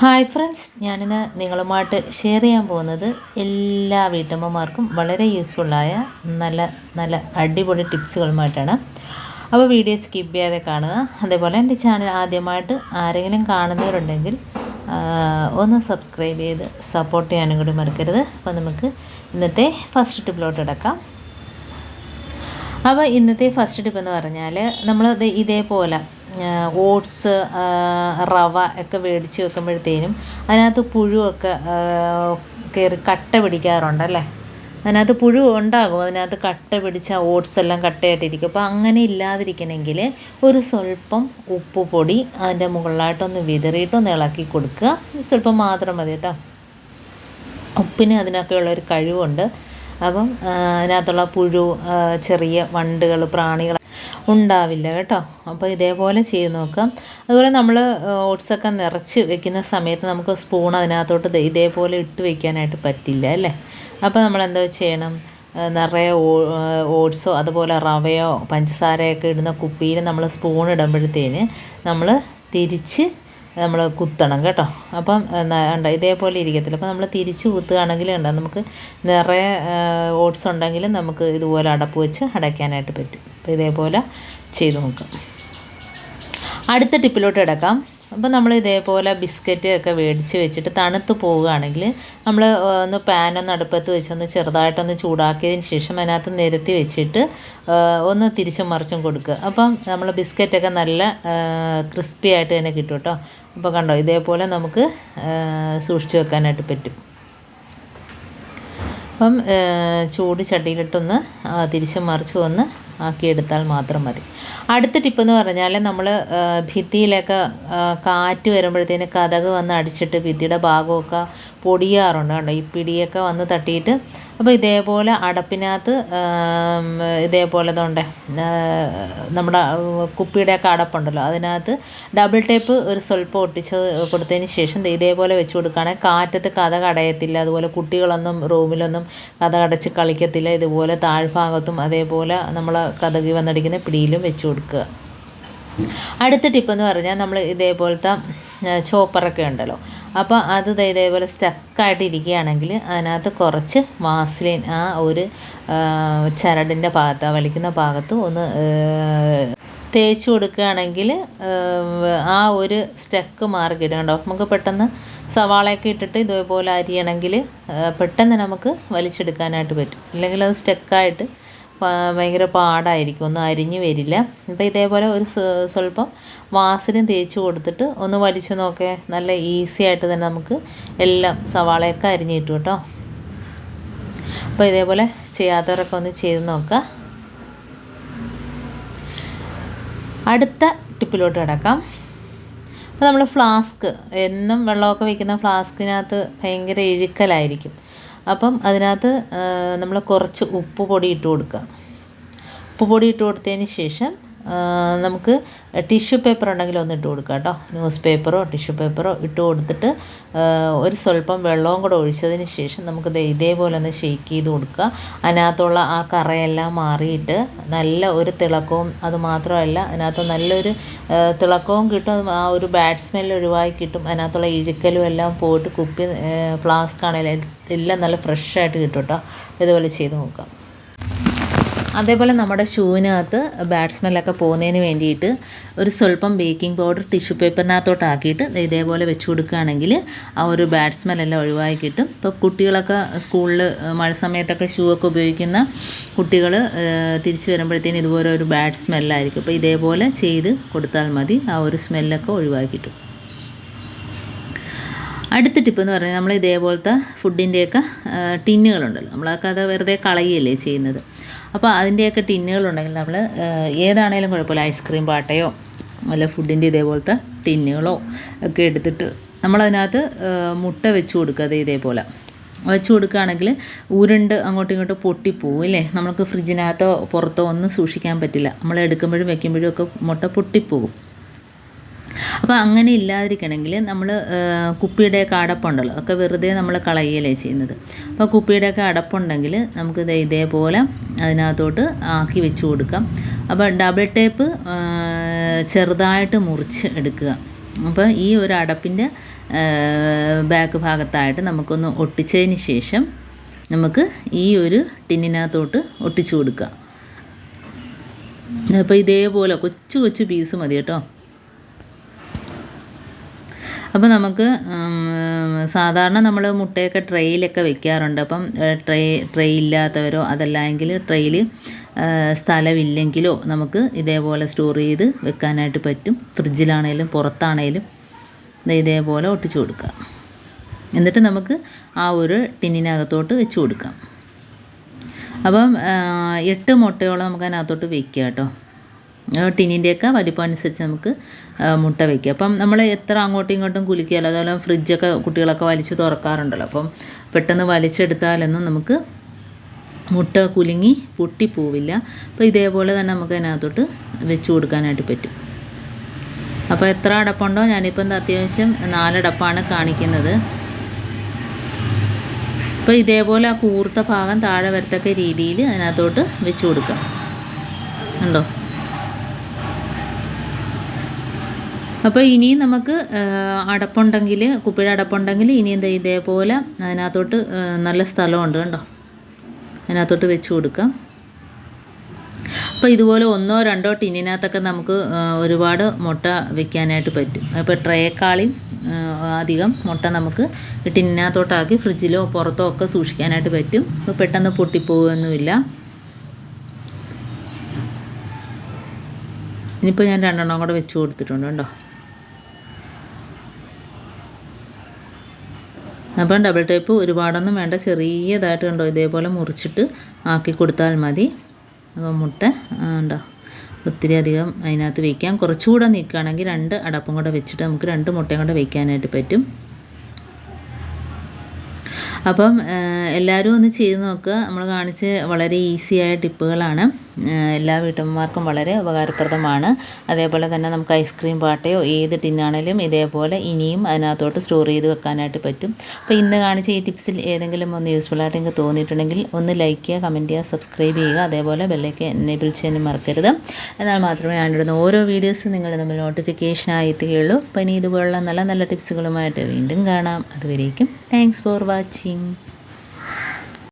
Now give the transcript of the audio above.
Hi friends ഞാനിന്ന് നിങ്ങളുമായിട്ട് share ചെയ്യാൻ പോകുന്നത് എല്ലാ വീട്ടമ്മമാർക്കും വളരെ യൂസ്ഫുള്ളായ നല്ല നല്ല അടിപൊളി ടിപ്സുകളുമായിട്ടാണ് അപ്പോൾ വീഡിയോ സ്കിപ്പ് ചെയ്യാതെ കാണുക. അതേപോലെ എന്റെ ചാനൽ ആദ്യമായിട്ട് ആരെങ്കിലും കാണുന്നവരുണ്ടെങ്കിൽ ഒന്ന് സബ്സ്ക്രൈബ് ചെയ്ത് സപ്പോർട്ട് ചെയ്യാനും കൂടി മറക്കരുത്. അപ്പോൾ നമുക്ക് ഇന്നത്തെ ഫസ്റ്റ് ടിപ്പിലോട്ട് കിടക്കാം. അപ്പോൾ ഇന്നത്തെ ഫസ്റ്റ് ടിപ്പ് എന്ന് പറഞ്ഞാൽ നമ്മൾ ഇതേപോലെ ഓട്സ് റവ ഒക്കെ മേടിച്ച് വെക്കുമ്പോഴത്തേനും അതിനകത്ത് പുഴുവൊക്കെ കയറി കട്ട പിടിക്കാറുണ്ടല്ലേ അതിനകത്ത് പുഴു ഉണ്ടാകും. അതിനകത്ത് കട്ട പിടിച്ച ഓട്സ് എല്ലാം കട്ടയായിട്ടിരിക്കും. അപ്പോൾ അങ്ങനെ ഇല്ലാതിരിക്കണമെങ്കിൽ ഒരു സ്വല്പം ഉപ്പ് പൊടി അതിന്റെ മുകളിലായിട്ടൊന്ന് വിതറിയിട്ടൊന്ന് ഇളക്കി കൊടുക്കുക. സ്വല്പം മാത്രം മതി കേട്ടോ. ഉപ്പിന് അതിനൊക്കെയുള്ള ഒരു കഴിവുണ്ട്. അപ്പം അതിനകത്തുള്ള പുഴു ചെറിയ വണ്ടുകൾ പ്രാണികൾ ഉണ്ടാവില്ല കേട്ടോ. അപ്പോൾ ഇതേപോലെ ചെയ്ത് നോക്കാം. അതുപോലെ നമ്മൾ ഓട്സൊക്കെ നിറച്ച് വെക്കുന്ന സമയത്ത് നമുക്ക് സ്പൂൺ അതിനകത്തോട്ട് ഇതേപോലെ ഇട്ട് വെക്കാനായിട്ട് പറ്റില്ല അല്ലേ? അപ്പോൾ നമ്മൾ എന്താ ചെയ്യണം? നിറയെ ഓട്സോ അതുപോലെ റവയോ പഞ്ചസാരയൊക്കെ ഇടുന്ന കുപ്പിയിൽ നമ്മൾ സ്പൂൺ ഇടുമ്പോഴത്തേന് നമ്മൾ തിരിച്ച് നമ്മൾ കുത്തണം കേട്ടോ. അപ്പം ഉണ്ട് ഇതേപോലെ ഇരിക്കത്തില്ല. അപ്പം നമ്മൾ തിരിച്ച് കുത്തുകയാണെങ്കിൽ ഉണ്ട് നമുക്ക് നിറയെ ഓട്സ് ഉണ്ടെങ്കിൽ നമുക്ക് ഇതുപോലെ അടപ്പ് വെച്ച് അടയ്ക്കാനായിട്ട് പറ്റും. അപ്പോൾ ഇതേപോലെ ചെയ്ത് നോക്കാം. അടുത്ത ടിപ്പിലോട്ട് കിടക്കാം. അപ്പോൾ നമ്മൾ ഇതേപോലെ ബിസ്ക്കറ്റ് ഒക്കെ മേടിച്ച് വെച്ചിട്ട് തണുത്ത് പോവുകയാണെങ്കിൽ നമ്മൾ ഒന്ന് പാനൊന്ന് അടുപ്പത്ത് വെച്ചൊന്ന് ചെറുതായിട്ടൊന്ന് ചൂടാക്കിയതിന് ശേഷം അതിനകത്ത് നിരത്തി വെച്ചിട്ട് ഒന്ന് തിരിച്ചും മറിച്ചും കൊടുക്കുക. അപ്പം നമ്മൾ ബിസ്ക്കറ്റൊക്കെ നല്ല ക്രിസ്പി ആയിട്ട് തന്നെ കിട്ടും കേട്ടോ. അപ്പോൾ കണ്ടോ ഇതേപോലെ നമുക്ക് സൂക്ഷിച്ച് വെക്കാനായിട്ട് പറ്റും. അപ്പം ചൂട് ചട്ടിയിലിട്ടൊന്ന് തിരിച്ചും മറിച്ചും ഒന്ന് ആക്കിയെടുത്താൽ മാത്രം മതി. അടുത്ത ടിപ്പ് എന്ന് പറഞ്ഞാൽ നമ്മൾ ഭിത്തിയിലൊക്കെ കാറ്റ് വരുമ്പോഴത്തേന് കഥക് വന്ന് അടിച്ചിട്ട് ഭിത്തിയുടെ ഭാഗമൊക്കെ പൊടിയാറുണ്ട്. കണ്ടോ? ഈ പിടിയൊക്കെ വന്ന് തട്ടിയിട്ട് അപ്പോൾ ഇതേപോലെ അടപ്പിനകത്ത് ഇതേപോലെ തോണ്ടേ നമ്മുടെ കുപ്പിയുടെയൊക്കെ അടപ്പുണ്ടല്ലോ. അതിനകത്ത് ഡബിൾ ടേപ്പ് ഒരു സ്വല്പം ഒട്ടിച്ച് കൊടുത്തതിന് ശേഷം ഇതേപോലെ വെച്ച് കൊടുക്കുകയാണെങ്കിൽ കാറ്റത്ത് കഥ കടയത്തില്ല. അതുപോലെ കുട്ടികളൊന്നും റൂമിലൊന്നും കഥ കടച്ച് കളിക്കത്തില്ല. ഇതുപോലെ താഴ്ഭാഗത്തും അതേപോലെ നമ്മൾ കഥകി വന്നടിക്കുന്ന പിടിയിലും വെച്ച് കൊടുക്കുക. അടുത്ത ടിപ്പെന്ന് പറഞ്ഞാൽ നമ്മൾ ഇതേപോലത്തെ ചോപ്പറൊക്കെ ഉണ്ടല്ലോ. അപ്പോൾ അത് ഇതേപോലെ സ്റ്റക്കായിട്ട് ഇരിക്കുകയാണെങ്കിൽ അതിനകത്ത് കുറച്ച് വാസ്ലിൻ ആ ഒരു ചരടിന്റെ ഭാഗത്ത് വലിക്കുന്ന ഭാഗത്ത് ഒന്ന് തേച്ച് കൊടുക്കുകയാണെങ്കിൽ ആ ഒരു സ്റ്റക്ക് മാറി കിട്ടും. നമുക്ക് പെട്ടെന്ന് സവാളയൊക്കെ ഇട്ടിട്ട് ഇതേപോലെ അരിയണമെങ്കിൽ പെട്ടെന്ന് നമുക്ക് വലിച്ചെടുക്കാനായിട്ട് പറ്റും. അല്ലെങ്കിൽ അത് സ്റ്റക്കായിട്ട് ഭയങ്കര പാടായിരിക്കും. ഒന്നും അരിഞ്ഞു വരില്ല. അപ്പോൾ ഇതേപോലെ ഒരു സ്വ- സ്വല്പം വാസലും തേച്ച് കൊടുത്തിട്ട് ഒന്ന് വലിച്ചു നോക്കേ. നല്ല ഈസി ആയിട്ട് തന്നെ നമുക്ക് എല്ലാം സവാളയൊക്കെ അരിഞ്ഞ് കിട്ടും കേട്ടോ. അപ്പോൾ ഇതേപോലെ ചെയ്യാത്തവരൊക്കെ ഒന്ന് ചെയ്ത് നോക്കുക. അടുത്ത ടിപ്പിലോട്ട് കിടക്കാം. അപ്പോൾ നമ്മൾ ഫ്ലാസ്ക് എന്നും വെള്ളമൊക്കെ വയ്ക്കുന്ന ഫ്ലാസ്കിനകത്ത് ഭയങ്കര ഇഴുക്കലായിരിക്കും. അപ്പം അതിനകത്ത് നമ്മൾ കുറച്ച് ഉപ്പ് പൊടി ഇട്ട് കൊടുക്കുക. ഉപ്പ് പൊടി ഇട്ട് കൊടുത്തതിന് ശേഷം നമുക്ക് ടിഷ്യൂ പേപ്പർ ഉണ്ടെങ്കിൽ ഒന്ന് ഇട്ട് കൊടുക്കുക കേട്ടോ. ന്യൂസ് പേപ്പറോ ടിഷ്യൂ പേപ്പറോ ഇട്ട് കൊടുത്തിട്ട് ഒരു സ്വല്പം വെള്ളവും കൂടെ ഒഴിച്ചതിന് ശേഷം നമുക്ക് ഇതേപോലെ ഒന്ന് ഷെയ്ക്ക് ചെയ്ത് കൊടുക്കുക. അതിനകത്തുള്ള ആ കറയെല്ലാം മാറിയിട്ട് നല്ല ഒരു തിളക്കവും അത് മാത്രമല്ല അതിനകത്ത് നല്ലൊരു തിളക്കവും കിട്ടും. ആ ഒരു ബാഡ് സ്മെല്ല് ഒഴിവായി കിട്ടും. അതിനകത്തുള്ള ഇഴുക്കലും എല്ലാം പോയിട്ട് കുപ്പി ഫ്ലാസ്ക് ആണെങ്കിലും എല്ലാം നല്ല ഫ്രഷായിട്ട് കിട്ടും കേട്ടോ. ഇതുപോലെ ചെയ്ത് നോക്കാം. അതേപോലെ നമ്മുടെ ഷൂവിനകത്ത് ബാഡ് സ്മെല്ലൊക്കെ പോകുന്നതിന് വേണ്ടിയിട്ട് ഒരു സ്വല്പം ബേക്കിംഗ് പൗഡർ ടിഷ്യൂ പേപ്പറിനകത്തോട്ട് ആക്കിയിട്ട് ഇതേപോലെ വെച്ച് കൊടുക്കുകയാണെങ്കിൽ ആ ഒരു ബാഡ് ഒഴിവായി കിട്ടും. ഇപ്പോൾ കുട്ടികളൊക്കെ സ്കൂളിൽ മഴ സമയത്തൊക്കെ ഷൂ ഒക്കെ ഉപയോഗിക്കുന്ന കുട്ടികൾ തിരിച്ചു വരുമ്പോഴത്തേന് ഇതുപോലെ ഒരു ബാഡ് സ്മെല്ലായിരിക്കും. അപ്പോൾ ഇതേപോലെ ചെയ്ത് കൊടുത്താൽ മതി ആ ഒരു സ്മെല്ലൊക്കെ ഒഴിവാക്കി കിട്ടും. അടുത്ത ടിപ്പ് എന്ന് പറഞ്ഞാൽ നമ്മൾ ഇതേപോലത്തെ ഫുഡിന്റെയൊക്കെ ടിന്നുകളുണ്ടല്ലോ. നമ്മളൊക്കെ അത് വെറുതെ കളയുകയല്ലേ ചെയ്യുന്നത്. അപ്പോൾ അതിന്റെയൊക്കെ ടിന്നുകളുണ്ടെങ്കിൽ നമ്മൾ ഏതാണേലും കുഴപ്പമില്ല. ഐസ്ക്രീം പാട്ടയോ അല്ല ഫുഡിന്റെ ഇതേപോലത്തെ ടിന്നുകളോ ഒക്കെ എടുത്തിട്ട് നമ്മളതിനകത്ത് മുട്ട വെച്ച് കൊടുക്കുക. ദേ ഇതേപോലെ. വെച്ച് കൊടുക്കുകയാണെങ്കിൽ ഉരുണ്ട് അങ്ങോട്ടും ഇങ്ങോട്ടും പൊട്ടിപ്പോവും ഇല്ലേ? നമുക്ക് ഫ്രിഡ്ജിനകത്തോ പുറത്തോ ഒന്നും സൂക്ഷിക്കാൻ പറ്റില്ല. നമ്മൾ എടുക്കുമ്പോഴും വെക്കുമ്പോഴും ഒക്കെ മുട്ട പൊട്ടിപ്പോവും. അപ്പോൾ അങ്ങനെ ഇല്ലാതിരിക്കണമെങ്കിൽ നമ്മൾ കുപ്പിയുടെ കുപ്പിയുടെയൊക്കെ അടപ്പുണ്ടല്ലോ. ഒക്കെ വെറുതെ നമ്മൾ കളയുകയല്ലേ ചെയ്യുന്നത്. അപ്പോൾ കുപ്പിയുടെ കുപ്പിയുടെയൊക്കെ അടപ്പുണ്ടെങ്കിൽ നമുക്ക് ഇതേപോലെ അതിനകത്തോട്ട് ആക്കി വെച്ച് കൊടുക്കാം. അപ്പോൾ ഡബിൾ ടേപ്പ് ചെറുതായിട്ട് മുറിച്ച് എടുക്കുക. അപ്പോൾ ഈ ഒരു അടപ്പിന്റെ ബാക്ക് ഭാഗത്തായിട്ട് നമുക്കൊന്ന് ഒട്ടിച്ചതിന് ശേഷം നമുക്ക് ഈ ഒരു ടിന്നിനകത്തോട്ട് ഒട്ടിച്ചു കൊടുക്കുക അപ്പോൾ ഇതേപോലെ കൊച്ചു കൊച്ചു പീസ് മതി കേട്ടോ. അപ്പോൾ നമുക്ക് സാധാരണ നമ്മൾ മുട്ടയൊക്കെ ട്രെയിലൊക്കെ വെക്കാറുണ്ട്. അപ്പം ട്രേ ട്രേ ഇല്ലാത്തവരോ അതല്ല എങ്കിൽ ട്രെയിൽ സ്ഥലമില്ലെങ്കിലോ നമുക്ക് ഇതേപോലെ സ്റ്റോർ ചെയ്ത് വെക്കാനായിട്ട് പറ്റും. ഫ്രിഡ്ജിലാണേലും പുറത്താണേലും ഇതേപോലെ ഒട്ടിച്ചു കൊടുക്കുക എന്നിട്ട് നമുക്ക് ആ ഒരു ടിന്നിനകത്തോട്ട് വെച്ച് കൊടുക്കാം. അപ്പം എട്ട് മുട്ടയോളം നമുക്ക് അതിനകത്തോട്ട് വെക്കുക കേട്ടോ ടിന്നിന്റെയൊക്കെ വലിപ്പം അനുസരിച്ച് നമുക്ക് മുട്ട വയ്ക്കുക അപ്പം നമ്മൾ എത്ര അങ്ങോട്ടും ഇങ്ങോട്ടും കുലിക്കുകയല്ല അതുപോലെ ഫ്രിഡ്ജൊക്കെ കുട്ടികളൊക്കെ വലിച്ചു തുറക്കാറുണ്ടല്ലോ. അപ്പം പെട്ടെന്ന് വലിച്ചെടുത്താലൊന്നും നമുക്ക് മുട്ട കുലുങ്ങി പൊട്ടിപ്പോവില്ല. അപ്പോൾ ഇതേപോലെ തന്നെ നമുക്ക് അതിനകത്തോട്ട് വെച്ച് കൊടുക്കാനായിട്ട് പറ്റും. അപ്പോൾ എത്ര അടപ്പുണ്ടോ? ഞാനിപ്പം അത്യാവശ്യം നാലടപ്പാണ് കാണിക്കുന്നത്. അപ്പോൾ ഇതേപോലെ ആ കൂർത്ത ഭാഗം താഴെ വരത്തക്ക രീതിയിൽ അതിനകത്തോട്ട് വെച്ച് കൊടുക്കാം. ഉണ്ടോ അപ്പോൾ ഇനിയും നമുക്ക് അടപ്പുണ്ടെങ്കിൽ കുപ്പിയുടെ അടപ്പുണ്ടെങ്കിൽ ഇനി എന്താ ഇതേപോലെ അതിനകത്തോട്ട് നല്ല സ്ഥലമുണ്ട് കണ്ടോ? അതിനകത്തോട്ട് വെച്ച് കൊടുക്കാം. അപ്പോൾ ഇതുപോലെ ഒന്നോ രണ്ടോ ടിന്നിനകത്തൊക്കെ നമുക്ക് ഒരുപാട് മുട്ട വെക്കാനായിട്ട് പറ്റും. അപ്പോൾ ട്രേക്കാളിയും അധികം മുട്ട നമുക്ക് ടിന്നിനകത്തോട്ടാക്കി ഫ്രിഡ്ജിലോ പുറത്തോ ഒക്കെ സൂക്ഷിക്കാനായിട്ട് പറ്റും. അപ്പോൾ പെട്ടെന്ന് പൊട്ടിപ്പോകുകയൊന്നുമില്ല ഇനിയിപ്പോൾ ഞാൻ രണ്ടെണ്ണം കൂടെ വെച്ച് കൊടുത്തിട്ടുണ്ട് കേട്ടോ അപ്പം ഡബിൾ ടേപ്പ് ഒരുപാടൊന്നും വേണ്ട. ചെറിയതായിട്ട് കണ്ടോ? ഇതേപോലെ മുറിച്ചിട്ട് ആക്കി കൊടുത്താൽ മതി. അപ്പം മുട്ട ഉണ്ടോ? ഒത്തിരി അധികം അതിനകത്ത് വയ്ക്കാം കുറച്ചുകൂടെ നിൽക്കുകയാണെങ്കിൽ രണ്ട് അടപ്പും കൂടെ വെച്ചിട്ട് നമുക്ക് രണ്ട് മുട്ടയും കൂടെ വയ്ക്കാനായിട്ട് പറ്റും. അപ്പം എല്ലാവരും ഒന്ന് ചെയ്ത് നോക്കുക. നമ്മൾ കാണിച്ച് വളരെ ഈസിയായ ടിപ്പുകളാണ്. എല്ലാ വീട്ടമ്മമാർക്കും വളരെ ഉപകാരപ്രദമാണ്. അതേപോലെ തന്നെ നമുക്ക് ഐസ്ക്രീം പാട്ടയോ ഏത് ടിന്നാണേലും ഇതേപോലെ ഇനിയും അതിനകത്തോട്ട് സ്റ്റോർ ചെയ്ത് വെക്കാനായിട്ട് പറ്റും. അപ്പോൾ ഇന്ന് കാണിച്ച ഈ ടിപ്സിൽ ഏതെങ്കിലും ഒന്ന് യൂസ്ഫുൾ ആയിട്ട് നിങ്ങൾക്ക് തോന്നിയിട്ടുണ്ടെങ്കിൽ ഒന്ന് ലൈക്ക് ചെയ്യുക കമന്റ് ചെയ്യുക സബ്സ്ക്രൈബ് ചെയ്യുക. അതേപോലെ ബെല്ലേക്ക് എനേബിൾ ചെയ്യാനും മറക്കരുത്. എന്നാൽ മാത്രമേ ഞാനിടുന്ന ഓരോ വീഡിയോസും നിങ്ങൾ തമ്മിൽ നോട്ടിഫിക്കേഷനായി എത്തുകയുള്ളൂ അപ്പോൾ ഇനി ഇതുപോലുള്ള നല്ല നല്ല ടിപ്സുകളുമായിട്ട് വീണ്ടും കാണാം. അതുവരേക്കും താങ്ക്സ് ഫോർ വാച്ചിങ്